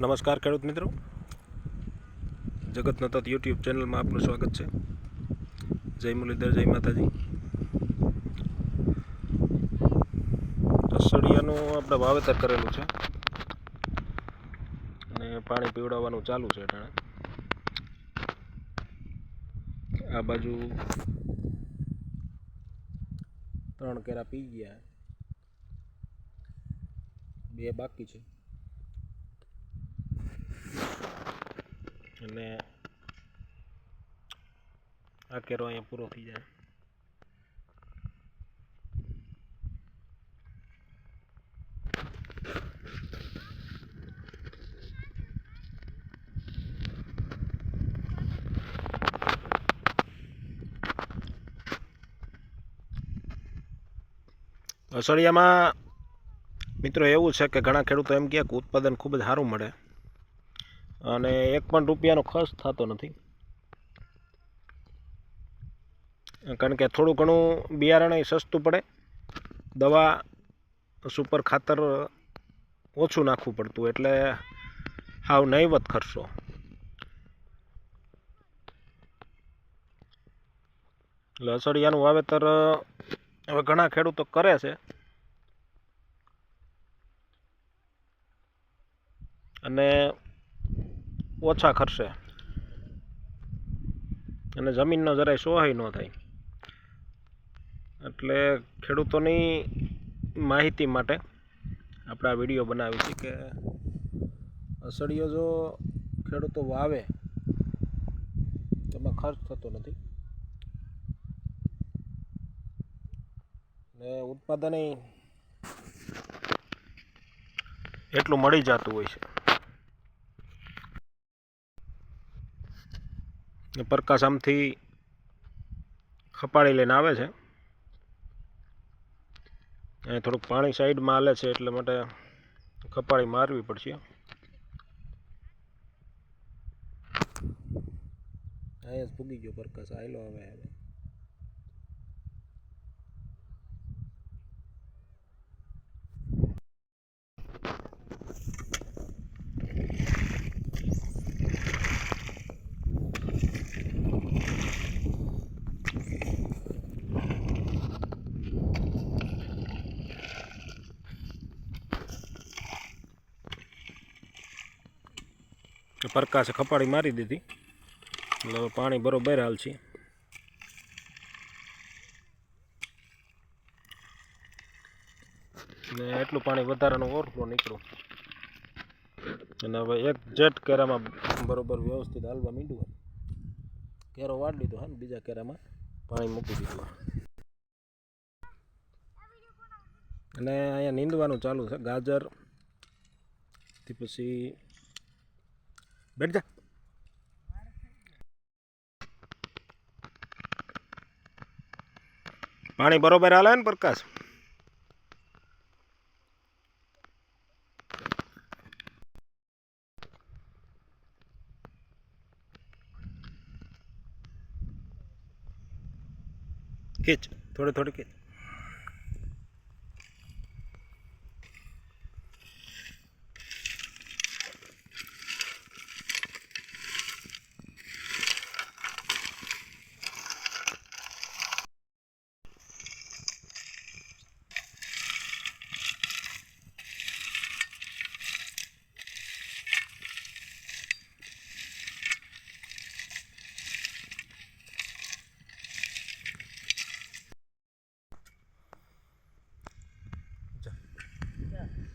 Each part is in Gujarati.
નમસ્કાર ખેડૂત મિત્રો. જગત નતત યુટ્યુબ ચેનલમાં આપનું સ્વાગત છે. જય મુરલીધર, જય માતાજી. રસડિયાનું આપણે વાવેતર કરેલું છે. અને પાણી પીવડાવવાનું ચાલુ છે અટાણે. આ બાજુ ત્રણ કેરા પી ગયા. બે બાકી છે. અને આ કેરો અહીંયા પૂરો થઈ જાય. અસળિયામાં મિત્રો એવું છે કે ઘણા ખેડૂતો એમ કહે કે ઉત્પાદન ખૂબ જ સારું મળે. અને એક પણ રૂપિયાનો ખર્ચ થતો નથી. કારણ કે થોડું ઘણું બિયારણ સસ્તું પડે. દવા સુપર ખાતર ઓછું નાખવું પડતું એટલે હાવ નહીવત ખર્ચો. એટલે વાવેતર હવે ઘણા ખેડૂતો કરે છે. અને ઓછા ખર્ચે અને જમીનનો જરાય સોહાય ન થાય. એટલે ખેડૂતોની માહિતી માટે આપણે આ વીડિયો બનાવી છે કે અસડિયો જો ખેડૂતો વાવે, તેમાં ખર્ચ થતો નથી. ને ઉત્પાદન એટલું મળી જતું હોય છે. પ્રકાશ આમથી ખપાડી લઈને આવે છે. અને થોડુંક પાણી સાઈડમાં હાલે છે એટલે માટે ખપાડી મારવી પડશે. અહીંયા જ ગયો પ્રકાશ આવે હવે. પ્રકાશે ખપાડી મારી દીધી. એટલે હવે પાણી બરોબર હાલ છે. ને એટલું પાણી વધારાનું ઓવરફ્લો નીકળ્યું. અને હવે એક જેટ કેરામાં બરોબર વ્યવસ્થિત હાલવા માંડ્યું કેરો વાળી લીધો હા ને બીજા કેરામાં પાણી મૂકી દીધું અને અહીંયા નીંદવાનું ચાલુ છે. ગાજર, થી પછી બેઠ જા. પાણી બરોબર હાલે ને પ્રકાશ? ખીચ થોડી થોડી ખીચ.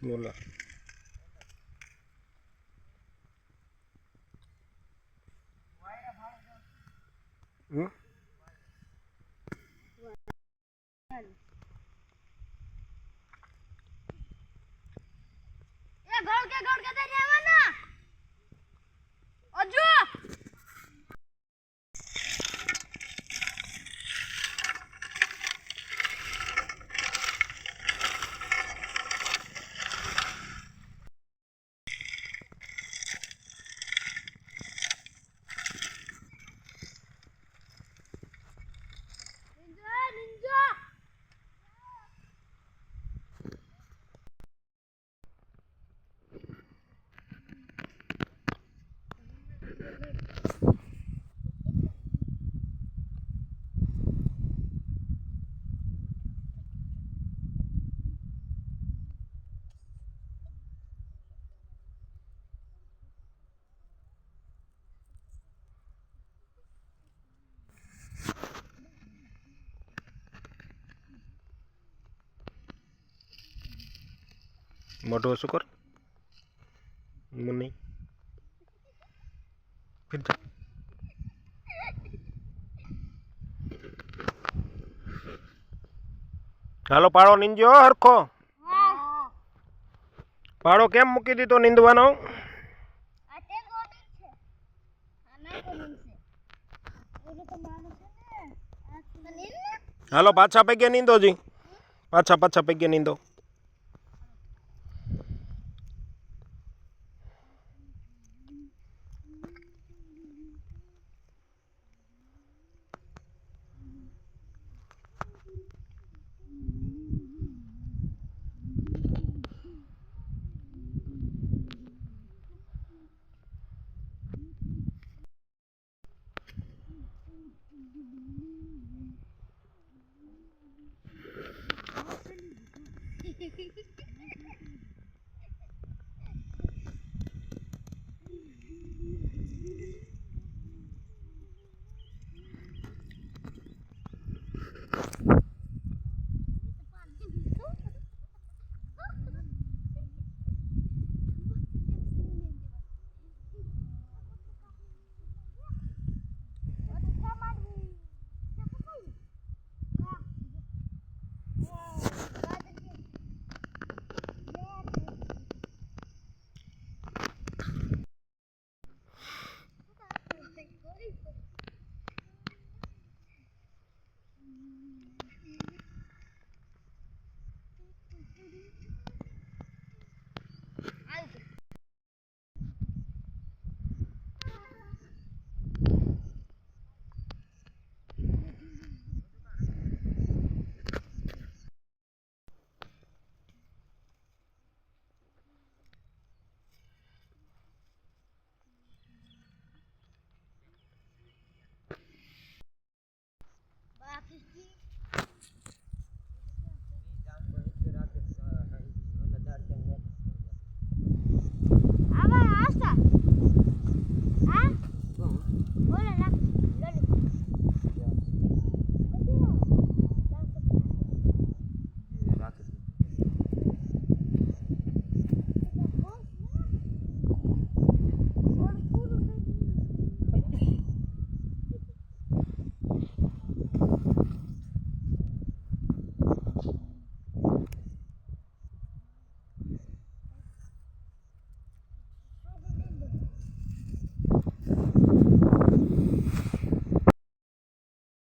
बोला हम्म? हुँ? ये गौड़ के गौड़ के दे મોઢું શું કર મુન્ની ફિર જા. હાલો પાડો નીંદજો હરખો. પાડો કેમ મૂકી દીધો નીંદવાનો? માનું હાલો પાછા પૈકી નીંદો જી. પાછા પાછા પૈકી નીંદો.